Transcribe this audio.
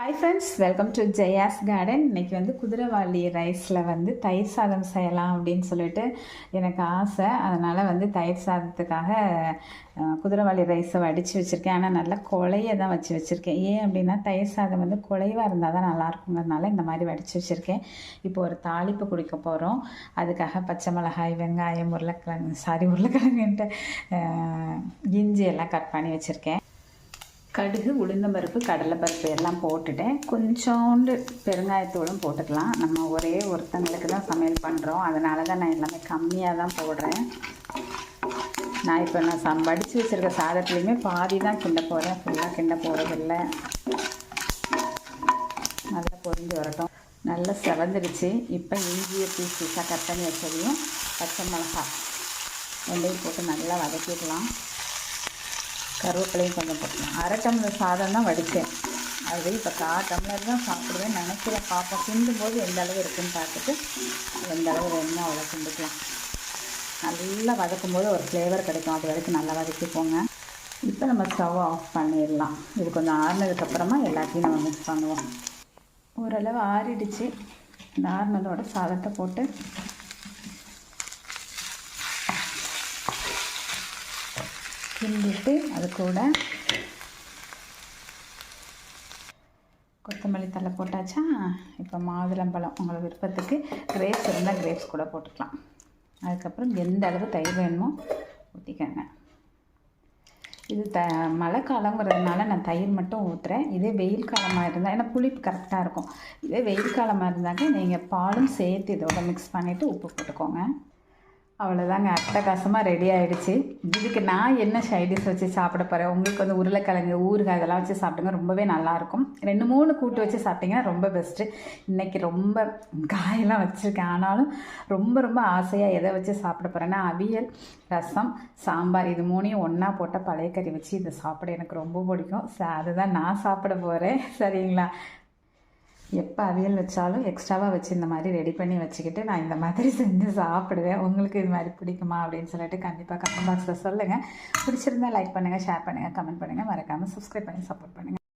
Hi friends welcome to Jaya's garden இன்னைக்கு வந்து குதிரைவாளி ரைஸில் வந்து தயிர் சாதம் செய்யலாம் அப்படின்னு சொல்லிட்டு எனக்கு ஆசை. அதனால் வந்து தயிர் சாதத்துக்காக குதிரைவாளி ரைஸை வடித்து வச்சுருக்கேன். ஆனால் நல்லா குழைய தான் வச்சு வச்சுருக்கேன். ஏன் அப்படின்னா தயிர் சாதம் வந்து குழைவாக இருந்தால் தான் நல்லாயிருக்குங்கிறதுனால இந்த மாதிரி வடித்து வச்சுருக்கேன். இப்போ ஒரு தாளிப்பு குடிக்க போகிறோம் அதுக்காக பச்சை மிளகாய் வெங்காயம் உருளைக்கிழங்கு சாரி உருளைக்கிழங்குன்ட்டு இஞ்சி எல்லாம் கட் பண்ணி வச்சுருக்கேன். கடுகு உளுந்தம்பருப்பு கடலைப்பருப்பு எல்லாம் போட்டுட்டேன். கொஞ்சோண்டு பெருங்காயத்தூளும் போட்டுக்கலாம். நம்ம ஒரே ஒருத்தங்களுக்கு தான் சமையல் பண்ணுறோம் அதனால தான் நான் எல்லாமே கம்மியாக தான் போடுறேன். நான் இப்போ நான் சம் வடித்து வச்சுருக்க சாதத்துலேயுமே பாதி தான் கிண்ட போகிறேன் ஃபுல்லாக கிண்ட போகிறதில்ல நல்லா பொரிஞ்சு வரட்டும். நல்லா செவந்துடுச்சு. இப்போ இஞ்சியை பீஸ் பீஸாக கட் பண்ணி வச்சதையும் பச்சை மிளகாய் ரெண்டையும் போட்டு நல்லா வதக்கிக்கலாம் கருவேப்பிலையும் கொஞ்சம் போட்டுக்கலாம் அரை டம்ளர் சாதம் தான் வடித்தேன் அது இப்போ கா டம்ளர் தான் சாப்பிடுவேன். நினைக்கிறேன் பார்ப்போம் கிண்டும் போது எந்த அளவு இருக்குன்னு பார்த்துட்டு எந்த அளவு வேணுமோ அவ்வளோ கிண்டுக்கலாம். நல்லா வதக்கும் போது ஒரு ஃப்ளேவர் கிடைக்கும். அது வரைக்கும் நல்லா வதக்கிப்போங்க இப்போ நம்ம ஸ்டவ் ஆஃப் பண்ணிடலாம். இது கொஞ்சம் ஆறுனதுக்கப்புறமா எல்லாத்தையும் நம்ம மிக்ஸ் பண்ணுவோம். ஓரளவு ஆறிடுச்சு. இந்த ஆறுனதோட சாதத்தை போட்டு கிண்டிட்டு அது கூட கொத்தமல்லி தலை போட்டாச்சா? இப்போ மாதுளம்பழம் உங்களை விருப்பத்துக்கு கிரேப்ஸ் இருந்தால் கிரேப்ஸ் கூட போட்டுக்கலாம். அதுக்கப்புறம் எந்த அளவு தயிர் வேணுமோ ஊற்றிக்கோங்க இது த மழை காலங்கிறதுனால நான் தயிர் மட்டும் ஊற்றுறேன் இதே வெயில் காலமாக இருந்தால் ஏன்னா புளிப்பு கரெக்டாக இருக்கும். இதே வெயில் காலமாக இருந்தாக்க நீங்கள் பாலும் சேர்த்து இதோட மிக்ஸ் பண்ணிவிட்டு உப்பு போட்டுக்கோங்க. அவ்வளோதாங்க அட்டகாசமாக ரெடி ஆகிடுச்சு இதுக்கு நான் என்ன சைடிஷ் வச்சு சாப்பிட போகிறேன் உங்களுக்கு வந்து உருளைக்கிழங்கு ஊறுகாய் இதெல்லாம் வச்சு சாப்பிடுங்க. ரொம்பவே நல்லாயிருக்கும். ரெண்டு மூணு கூட்டு வச்சு சாப்பிட்டிங்கன்னா ரொம்ப பெஸ்ட்டு இன்றைக்கி ரொம்ப காயெல்லாம் வச்சுருக்கேன். ஆனாலும் ரொம்ப ரொம்ப ஆசையாக எதை வச்சு சாப்பிட போகிறேன்னா அவியல் ரசம் சாம்பார். இது மூணையும் ஒன்றா போட்ட பழைய கறி வச்சு இதை சாப்பிட எனக்கு ரொம்ப பிடிக்கும். ஸோ அதுதான் நான் சாப்பிட போகிறேன் சரிங்களா? எப்போ அவியல் வச்சாலும் எக்ஸ்ட்ராவாக வச்சு இந்த மாதிரி ரெடி பண்ணி வச்சுக்கிட்டு நான் இந்த மாதிரி செஞ்சு சாப்பிடுவேன். உங்களுக்கு இது மாதிரி பிடிக்குமா அப்படின்னு சொல்லிட்டு கண்டிப்பாக கமெண்ட் பாக்ஸில் சொல்லுங்கள் பிடிச்சிருந்தா லைக் பண்ணுங்கள் ஷேர் பண்ணுங்கள் கமெண்ட் பண்ணுங்கள் மறக்காமல் சப்ஸ்கிரைப் பண்ணி சப்போர்ட் பண்ணுங்கள்